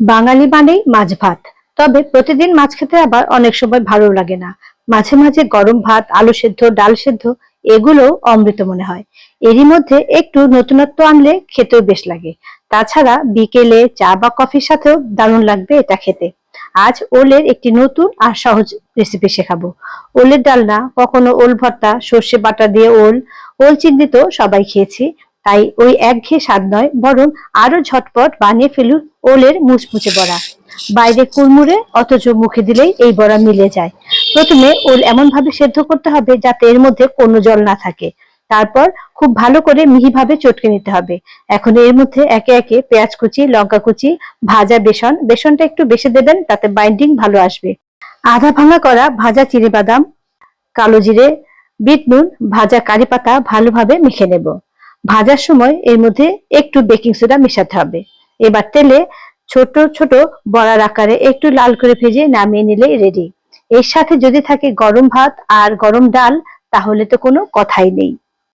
বাঙালি মানেই মাছ ভাত তবে প্রতিদিন মাছ খেতে আবার অনেক সময় ভালো লাগে না। মাঝে মাঝে গরম ভাত, আলু সেদ্ধ, ডাল সেদ্ধ এগুলো অমৃত মনে হয়। এরই মধ্যে একটু নতুনত্ব আনলে খেতেও বেশ লাগে। তাছাড়া বিকেলে চা বা কফির সাথেও দারুণ লাগবে এটা খেতে। আজ ওলের একটি নতুন আর সহজ রেসিপি শেখাবো। ওলের ডালনা, কখনো ওল ভর্তা, সর্ষে বাটা দিয়ে ওল ওল চিংড়ি তো সবাই খেয়েছি। তাই ওই একঘেয়ে স্বাদ নয়, বরং আরও ঝটপট বানিয়ে ফেলুন ওলের মুচমুচে বড়া। বাইরে কুড়মুড়ে, অথচ মুখে দিলেই এই বড়া মিলে যায়। প্রথমে ওল এমন ভাবে সেদ্ধ করতে হবে যাতে এর মধ্যে কোনো জল না থাকে। তারপর খুব ভালো করে মিহিভাবে চটকে নিতে হবে। এখন এর মধ্যে একে একে পেঁয়াজ কুচি, লঙ্কা কুচি, ভাজা বেসন, বেসনটা একটু বেশি দেবেন তাতে বাইন্ডিং ভালো আসবে। আধা ভাঙা করা ভাজা চিনি বাদাম, কালো জিরে, বিট নুন, ভাজা কারি পাতা ভালোভাবে মেখে নেব। ভাজার সময় এর মধ্যে একটু বেকিং সোডা মেশাতে হবে। এবার তেলে ছোট ছোট বড়ার আকারে একটু লাল করে ভেজে নামিয়ে নিলেই রেডি এর সাথে যদি থাকে গরম ভাত আর গরম ডাল, তাহলে তো কোনো কথাই নেই।